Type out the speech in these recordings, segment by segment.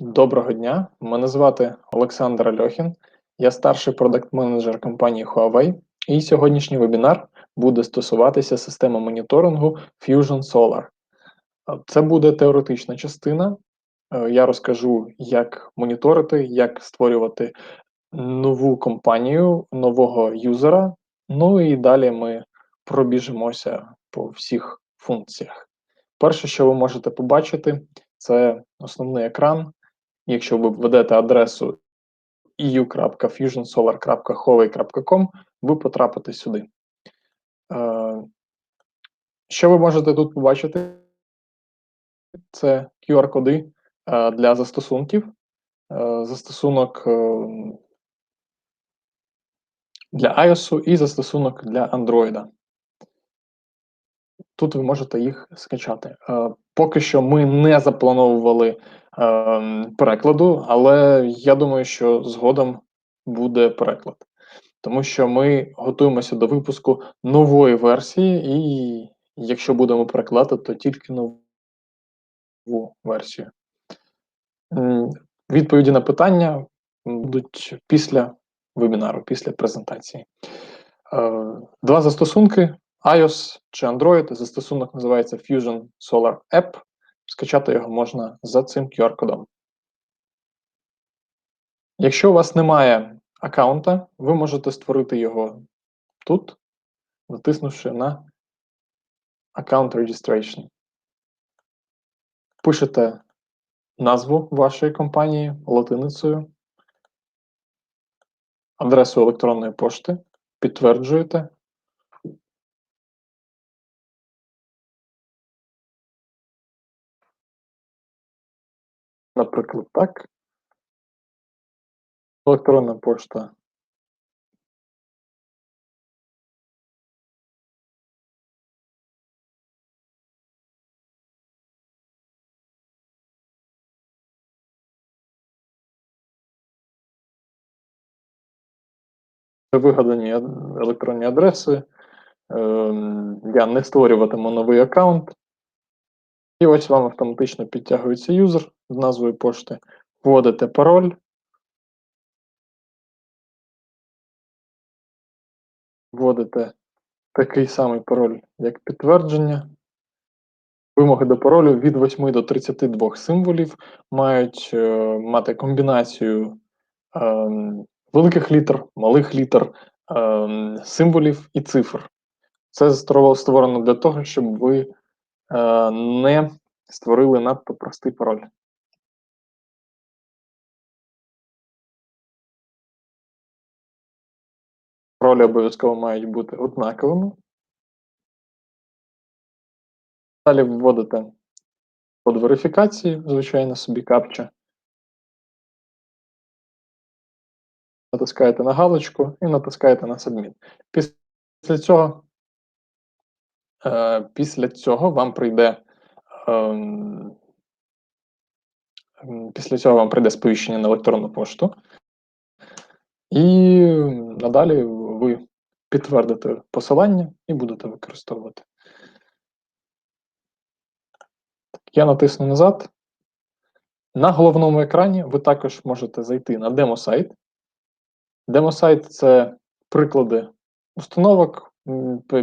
Доброго дня, мене звати Олександр Альохін, я старший продакт-менеджер компанії Huawei, і сьогоднішній вебінар буде стосуватися системи моніторингу Fusion Solar. Це буде теоретична частина. Е, Я розкажу, як моніторити, як створювати нову компанію, нового юзера. Ну і далі ми пробіжимося по всіх функціях. Перше, що ви можете побачити, це основний екран. Якщо ви введете адресу eu.fusionsolar.huawei.com, ви потрапите сюди. Е, Що ви можете тут побачити? Це QR-коди е, для застосунків. Е, Застосунок для iOS і застосунок для Android. Тут ви можете їх скачати. Поки що ми не заплановували перекладу, але я думаю, що згодом буде переклад. Тому що ми готуємося до випуску нової версії, і якщо будемо перекладати, то тільки нову версію. Відповіді на питання будуть після вебінару, після презентації. Е, Два застосунки iOS чи Android. Застосунок називається Fusion Solar App. Скачати його можна за цим QR-кодом. Якщо у вас немає аккаунта, ви можете створити його тут, натиснувши на Account Registration. Пишете назву вашої компанії латиницею, адресу електронної пошти, підтверджуєте. Наприклад, так. Електронна пошта. Вигадані електронні адреси. Ем, Я не створюватиму новий аккаунт. І ось вам автоматично підтягується юзер з назвою пошти. Вводите пароль. Вводите такий самий пароль, як підтвердження. Вимоги до паролю від 8 до 32 символів мають е, мати комбінацію ем, великих літер, малих літер, ем, символів і цифр. Це створено для того, щоб ви е, не створили надто простий пароль. Паролі обов'язково мають бути однаковими. Далі вводите код верифікації, звичайно, собі капча. Натискаєте на галочку і натискаєте на Submit. Після цього, е, після цього вам прийде м, після цього вам прийде сповіщення на електронну пошту. І надалі ви підтвердите посилання і будете використовувати. Я натисну назад. На головному екрані ви також можете зайти на демо-сайт. Демо-сайт це приклади установок,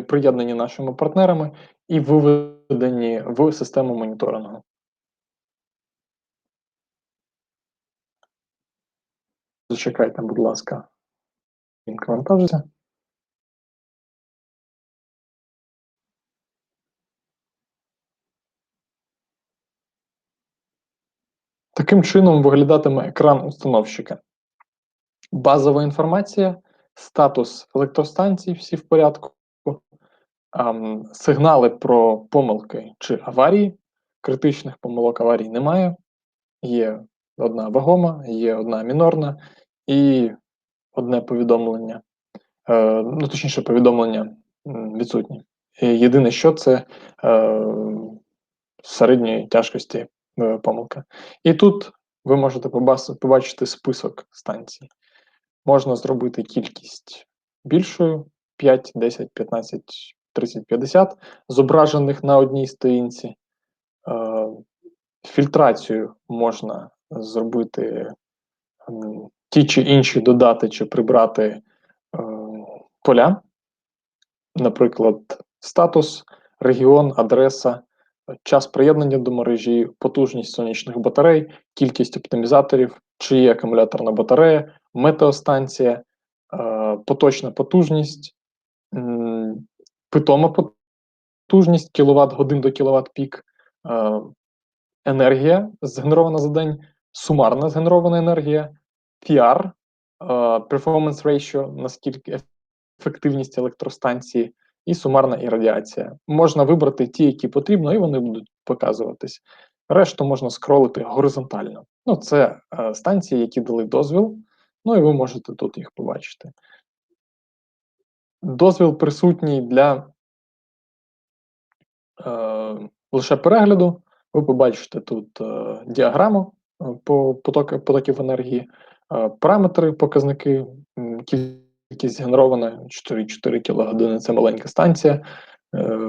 приєднані нашими партнерами і виведені в систему моніторингу. Зачекайте, будь ласка, він вантажиться. Таким чином виглядатиме екран установщика. Базова інформація, статус електростанцій, всі в порядку, ам, сигнали про помилки чи аварії. Критичних помилок аварій немає. Є одна вагома, є одна мінорна і одне повідомлення. Е, ну, точніше, повідомлення відсутні. Єдине, що це е, середньої тяжкості е, помилка. І тут ви можете побачити список станцій. Можна зробити кількість більшою 5, 10, 15, 30, 50 зображених на одній сторінці. Е, Фільтрацію можна зробити ті чи інші додати чи прибрати е, поля, наприклад, статус, регіон, адреса, час приєднання до мережі, потужність сонячних батарей, кількість оптимізаторів, чи є акумуляторна батарея, метеостанція, е, поточна потужність, питома потужність кіловат годин до кіловат пік, е, енергія згенерована за день, сумарна згенерована енергія, PR, performance ratio, наскільки ефективність електростанції, і сумарна іррадіація. Можна вибрати ті, які потрібно, і вони будуть показуватись. Решту можна скролити горизонтально. Ну, це е, станції, які дали дозвіл. Ну і ви можете тут їх побачити. Дозвіл присутній для е, лише перегляду. Ви побачите тут е, діаграму е, по поток, потоків енергії, е, параметри, показники, кількість генерована 4,4 кГ це маленька станція. Е,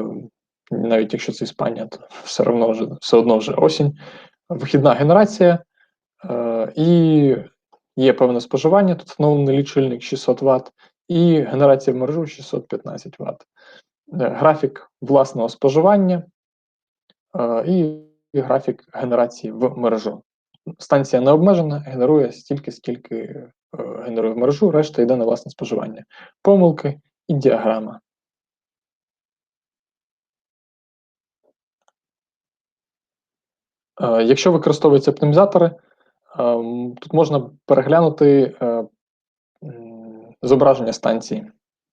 навіть якщо це Іспанія, то все одно вже все одно вже осінь. Вихідна генерація е, і є певне споживання. Тут встановлений лічильник 600 Вт, і генерація в мережу 615 Вт. Е, графік власного споживання і графік генерації в мережу. Станція не обмежена, генерує стільки, скільки е, генерує в мережу, решта йде на власне споживання. Помилки і діаграма. Е, якщо використовуються оптимізатори, е, тут можна переглянути зображення станції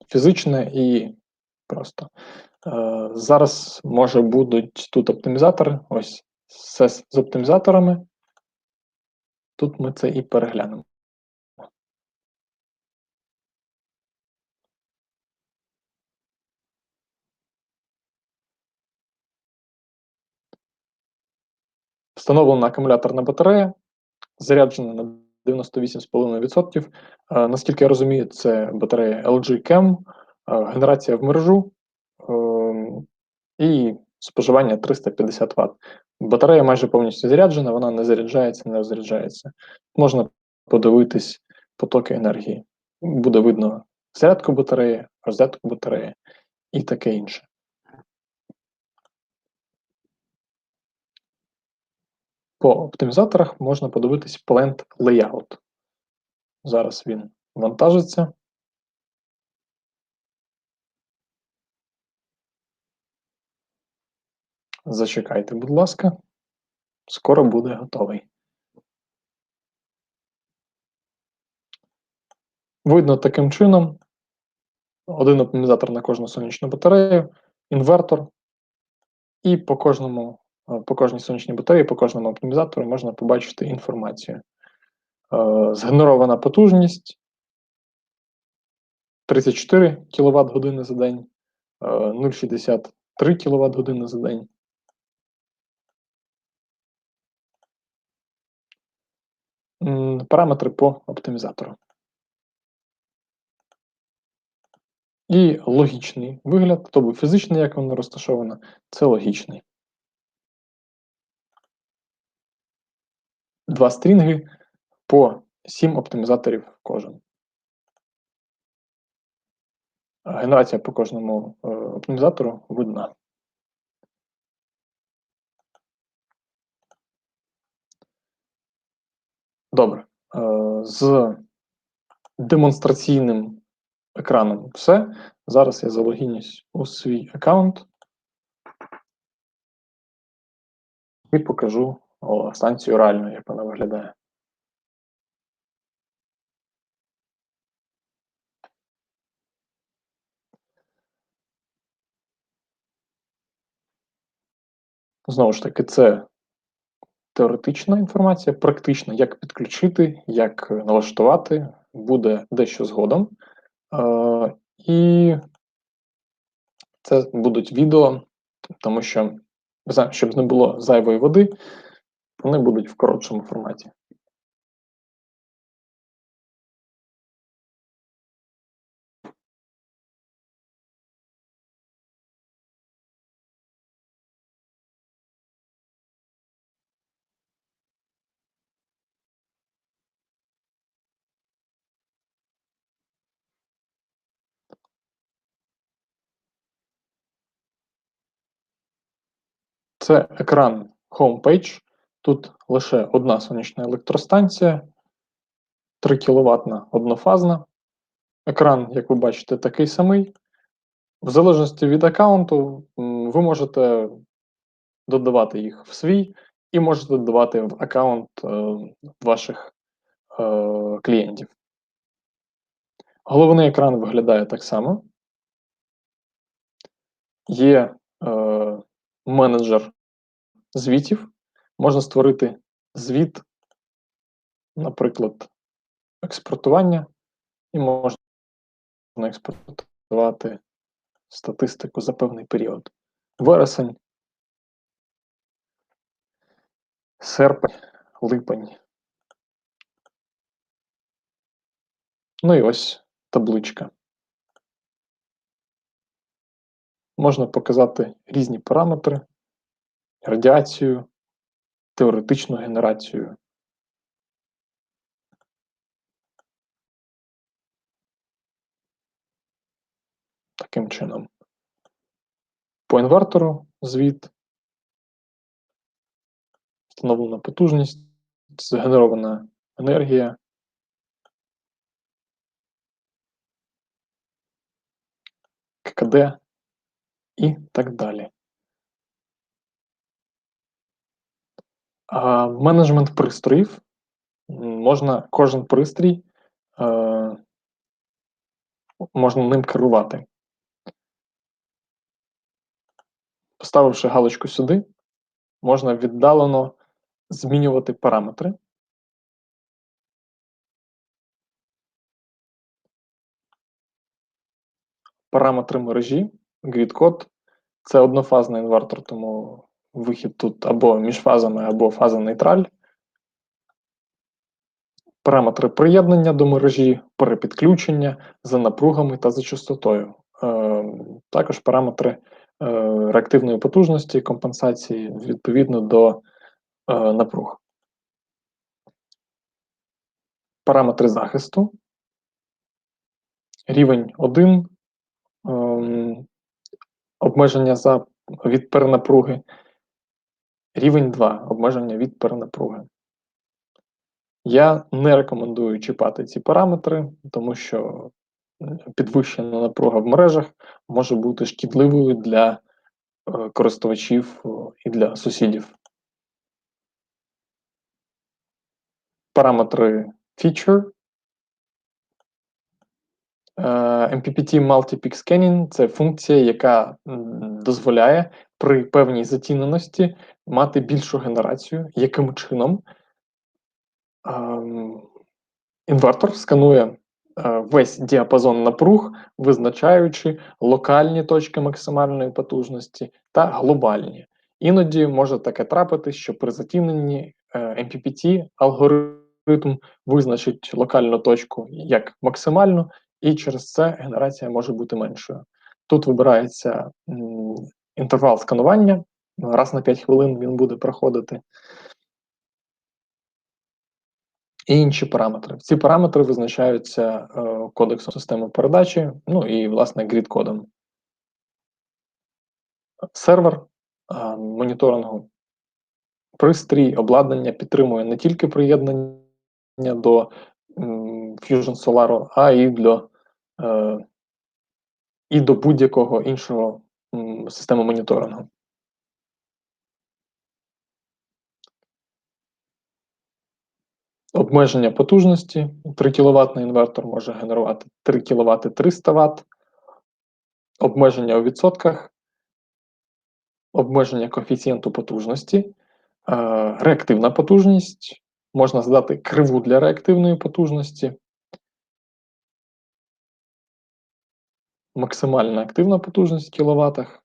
фізичне і просто. Зараз може будуть тут оптимізатори, ось все з оптимізаторами. Тут ми це і переглянемо. Встановлена акумуляторна батарея, заряджена на 98,5%. Е, наскільки я розумію, це батарея LG Chem, е, генерація в мережу ем, і споживання 350 Вт. Батарея майже повністю заряджена, вона не заряджається, не розряджається. Можна подивитись потоки енергії. Буде видно зарядку батареї, розетку батареї і таке інше. По оптимізаторах можна подивитись Plant Layout. Зараз він вантажиться. Зачекайте, будь ласка, скоро буде готовий. Видно таким чином: один оптимізатор на кожну сонячну батарею, інвертор, і по кожному, е, по кожній сонячній батареї, по кожному оптимізатору можна побачити інформацію. Е, згенерована потужність 34 кВт години за день, 0,63 кВт години за день. Параметри по оптимізатору. І логічний вигляд, тобто фізичний, як воно розташовано, це логічний. Два стрінги по 7 оптимізаторів кожен. Генерація по кожному е, оптимізатору видна. Добре. Е, з демонстраційним екраном все. Зараз я залогінюсь у свій аккаунт і покажу о, станцію реально, як вона виглядає. Знову ж таки, це теоретична інформація, практична, як підключити, як налаштувати, буде дещо згодом. Е, І це будуть відео, тому що, щоб не було зайвої води, вони будуть в коротшому форматі. Це екран Homepage. Тут лише одна сонячна електростанція, 3 кВт однофазна. Екран, як ви бачите, такий самий. В залежності від аккаунту, ви можете додавати їх в свій і можете додавати в аккаунт е, ваших е, клієнтів. Головний екран виглядає так само. Є е, менеджер звітів. Можна створити звіт, наприклад, експортування, і можна експортувати статистику за певний період. Вересень, серпень, липень. Ну і ось табличка. Можна показати різні параметри, радіацію, теоретичну генерацію. Таким чином. По інвертору звіт, встановлена потужність, згенерована енергія. ККД і так далі. Менеджмент пристроїв можна кожен пристрій е, можна ним керувати. Поставивши галочку сюди, можна віддалено змінювати параметри. Параметри мережі, grid-код це однофазний інвертор, тому вихід тут або між фазами, або фаза нейтраль. Параметри приєднання до мережі, перепідключення за напругами та за частотою. Е, також параметри е, реактивної потужності, компенсації відповідно до е, напруг. Параметри захисту. Рівень 1, ем, обмеження за, від перенапруги. Рівень 2 обмеження від перенапруги. Я не рекомендую чіпати ці параметри, тому що підвищена напруга в мережах може бути шкідливою для е, користувачів і для сусідів. Параметри Feature. Е, MPPT Multipix Scanning це функція, яка дозволяє при певній затіненості мати більшу генерацію, яким чином ем, інвертор сканує е, весь діапазон напруг, визначаючи локальні точки максимальної потужності та глобальні. Іноді може таке трапити, що при затіненні е, MPPT алгоритм визначить локальну точку як максимальну, і через це генерація може бути меншою. Тут вибирається інтервал сканування, раз на 5 хвилин він буде проходити. І інші параметри. Ці параметри визначаються е, кодексом системи передачі, ну і, власне, грід-кодом. Сервер е, моніторингу. Пристрій, обладнання підтримує не тільки приєднання до Fusion Solar, а і для е, і до будь-якого іншого м, системи моніторингу. Обмеження потужності. 3 кВт інвертор може генерувати 3 кВт 300 Вт. Обмеження у відсотках, обмеження коефіцієнту потужності, е, реактивна потужність. Можна задати криву для реактивної потужності. Максимальна активна потужність в кіловатах.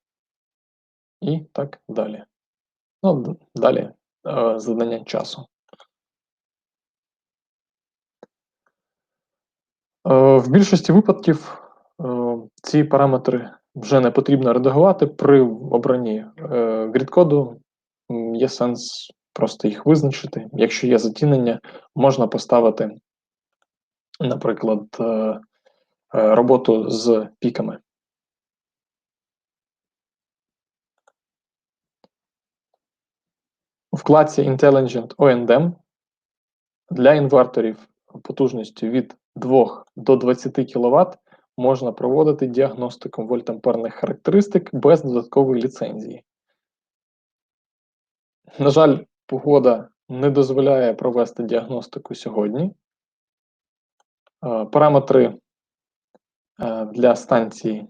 І так далі. Ну, Далі е, задання часу. Е, в більшості випадків е, ці параметри вже не потрібно редагувати при обранні грід-коду. Є сенс просто їх визначити. Якщо є затінення, можна поставити, наприклад, е, роботу з піками. вкладці Intelligent O&M для інверторів потужністю від 2 до 20 кВт можна проводити діагностику вольтамперних характеристик без додаткової ліцензії. На жаль, погода не дозволяє провести діагностику сьогодні. Е, параметри е, для станції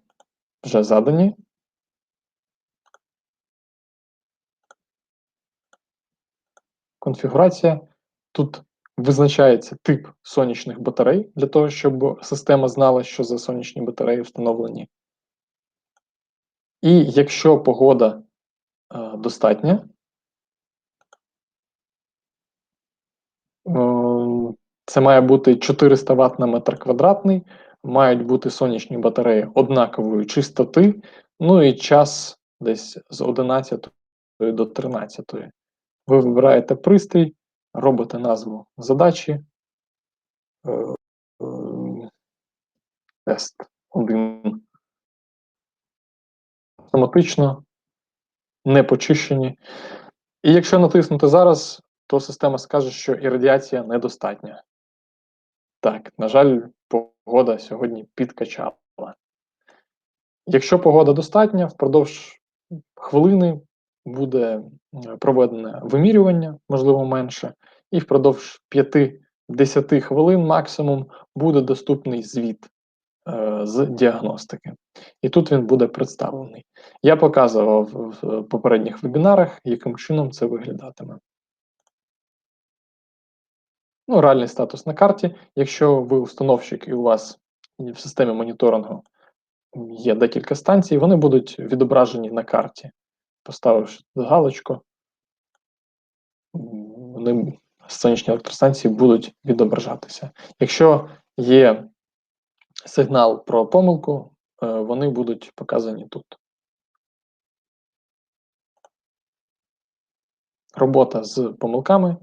вже задані. Конфігурація. Тут визначається тип сонячних батарей для того, щоб система знала, що за сонячні батареї встановлені. І якщо погода е, достатня, е, це має бути 400 Вт на метр квадратний, мають бути сонячні батареї однакової чистоти, ну і час десь з 11 до 13. Ви вибираєте пристрій, робите назву задачі. Е, е, тест 1. Автоматично, не почищені. І якщо натиснути зараз, то система скаже, що і радіація недостатня. Так, на жаль, погода сьогодні підкачала. Якщо погода достатня, впродовж хвилини буде проведене вимірювання, можливо, менше, і впродовж 5-10 хвилин максимум буде доступний звіт е, з діагностики. І тут він буде представлений. Я показував в попередніх вебінарах, яким чином це виглядатиме. Ну, Реальний статус на карті. Якщо ви установщик і у вас в системі моніторингу є декілька станцій, вони будуть відображені на карті. Поставивши галочку, вони сонячні електростанції будуть відображатися. Якщо є сигнал про помилку, е, вони будуть показані тут. Робота з помилками.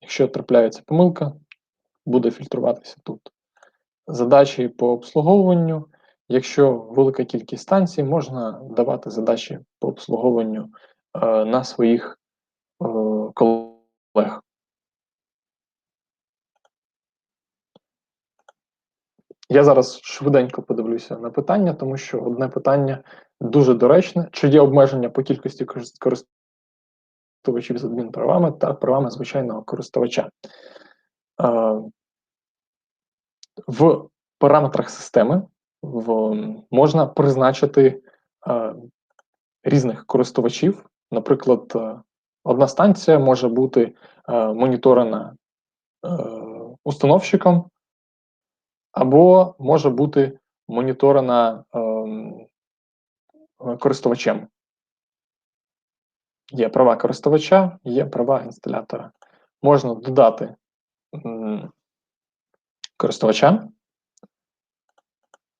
Якщо трапляється помилка, буде фільтруватися тут. Задачі по обслуговуванню. Якщо велика кількість станцій, можна давати задачі по обслуговуванню е, на своїх е, колег. Я зараз швиденько подивлюся на питання, тому що одне питання дуже доречне: чи є обмеження по кількості користувачів з адмінправами та правами звичайного користувача. В параметрах системи можна призначити різних користувачів. Наприклад, одна станція може бути моніторена установщиком, або може бути моніторена ем, користувачем. Є права користувача, є права інсталятора. Можна додати користувача,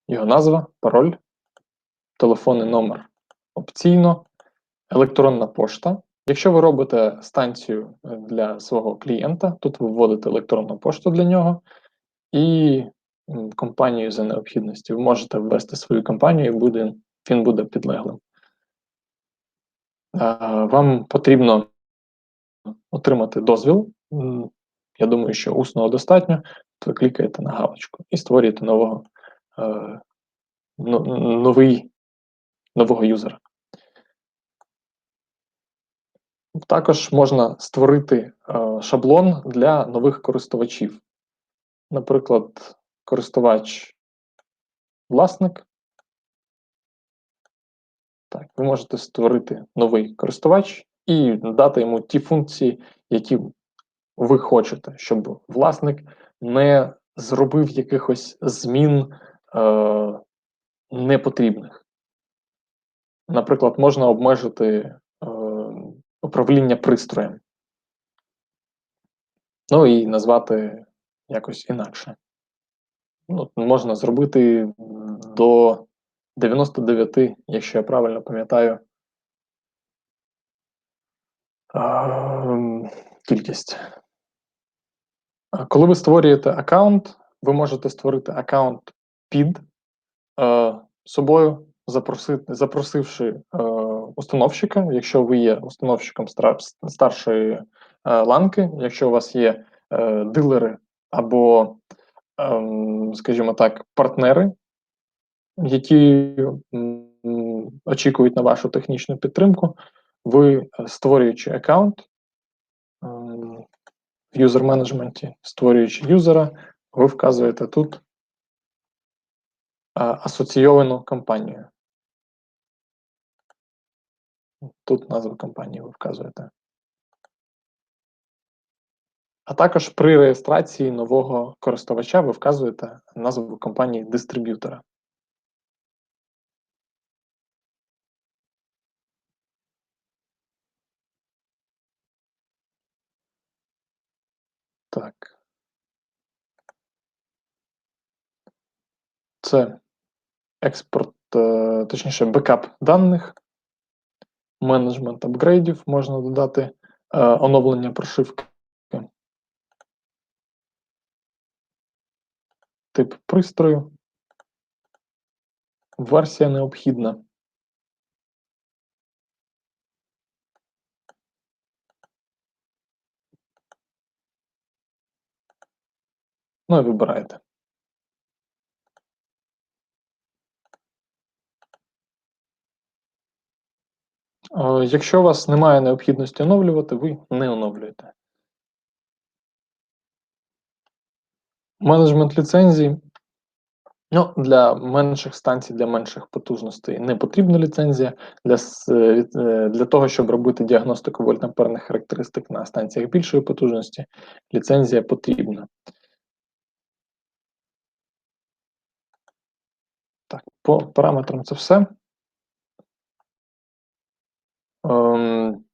його назва, пароль, телефонний номер опційно, електронна пошта. Якщо ви робите станцію для свого клієнта, тут ви вводите електронну пошту для нього і компанію за необхідності. Ви можете ввести свою компанію, і буде, він буде підлеглим. Вам потрібно отримати дозвіл. Я думаю, що усного достатньо, то клікаєте на галочку і створюєте нового, е, новий, нового юзера. Також можна створити е, шаблон для нових користувачів. Наприклад, користувач власник. Так, ви можете створити новий користувач і дати йому ті функції, які ви хочете, щоб власник не зробив якихось змін е, непотрібних. Наприклад, можна обмежити е, управління пристроєм. Ну і назвати якось інакше. Ну, Можна зробити до 99, якщо я правильно пам'ятаю, кількість. Коли ви створюєте аккаунт, ви можете створити аккаунт під е, собою запросити, запросивши е, установщика, якщо ви є установщиком стар- старшої е, ланки, якщо у вас є е, дилери або, ем, скажімо так, партнери, які очікують на вашу технічну підтримку, ви е, створюючи аккаунт ем, в юзер менеджменті, створюючи юзера, ви вказуєте тут е, асоційовану компанію. Тут назву компанії ви вказуєте. А також при реєстрації нового користувача ви вказуєте назву компанії дистриб'ютора. Так. Це експорт, е, точніше, бекап даних, менеджмент апгрейдів, можна додати е, оновлення прошивки. Тип пристрою. Версія необхідна. Ну і вибираєте. Якщо у вас немає необхідності оновлювати, ви не оновлюєте. Менеджмент ліцензій. Ну, для менших станцій, для менших потужностей не потрібна ліцензія. Для, е, е, для того, щоб робити діагностику вольтамперних характеристик на станціях більшої потужності, ліцензія потрібна. Так, по параметрам це все. Ем,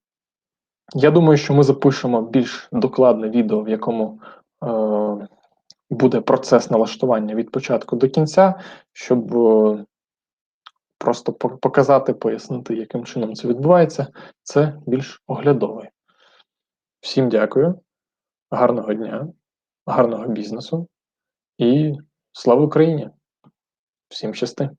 я думаю, що ми запишемо більш докладне відео, в якому е, буде процес налаштування від початку до кінця, щоб е, просто показати, пояснити, яким чином це відбувається. Це більш оглядове. Всім дякую, гарного дня, гарного бізнесу і слава Україні! Всім щасти!